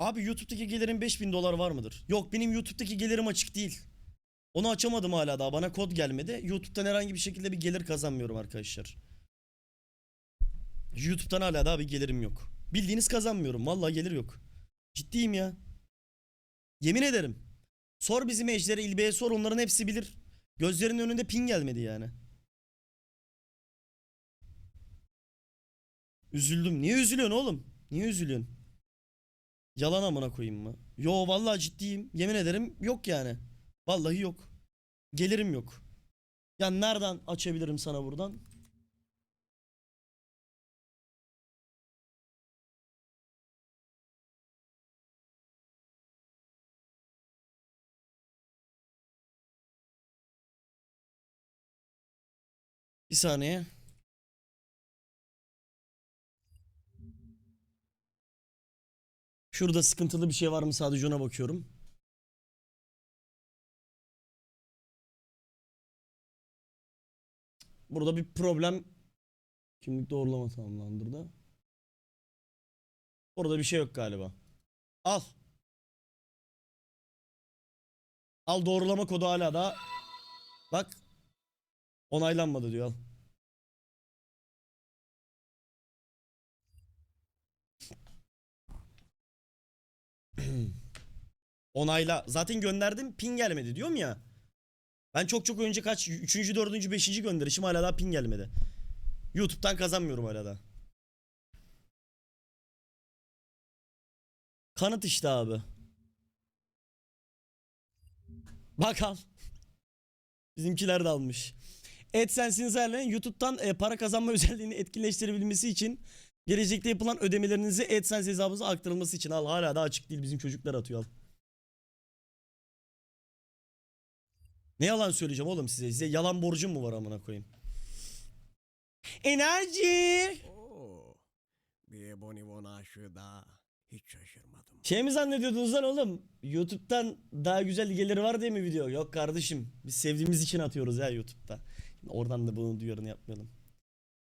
Abi YouTube'daki gelirim 5000 dolar var mıdır? Yok benim YouTube'daki gelirim açık değil. Onu açamadım hala daha. Bana kod gelmedi. YouTube'dan herhangi bir şekilde bir gelir kazanmıyorum arkadaşlar. YouTube'dan hala daha bir gelirim yok. Bildiğiniz kazanmıyorum. Vallahi gelir yok. Ciddiyim ya. Yemin ederim. Sor bizim ejdere İlbe'ye sor onların hepsi bilir. Gözlerinin önünde pin gelmedi yani. Üzüldüm. Niye üzülüyorsun oğlum? Niye üzülüyorsun? Yalan amına koyayım mı? Yo vallahi ciddiyim. Yemin ederim yok yani. Vallahi yok. Gelirim yok. Ya nereden açabilirim sana buradan? Bir saniye. Şurada sıkıntılı bir şey var mı sadece ona bakıyorum. Burada bir problem kimlik doğrulama tamamlandırdı. Orada bir şey yok galiba. Al. Al doğrulama kodu hala da. Bak. Onaylanmadı diyor al. Onayla. Zaten gönderdim pin gelmedi diyorum ya. Ben çok çok önce kaç 3. 4. 5. gönderişim hala daha pin gelmedi. YouTube'dan kazanmıyorum hala da. Kanıt işte abi. Bak al. Bizimkiler de almış. AdSense'inizi ayarlayın. YouTube'dan e, para kazanma özelliğini etkinleştirebilmesi için gelecekte yapılan ödemelerinizi AdSense hesabınıza aktarılması için al. Hala da açık değil. Bizim çocuklar atıyor al. Ne yalan söyleyeceğim oğlum size? Size yalan borcum mu var amına koyayım? Enerji. Oo, bir bonibon aşığı daha hiç şaşırmadım. Şey mi zannediyordunuz lan oğlum? YouTube'dan daha güzel geliri var diye mi video? Yok kardeşim. Biz sevdiğimiz için atıyoruz ya YouTube'da. Oradan da bunu duyarını yapmayalım.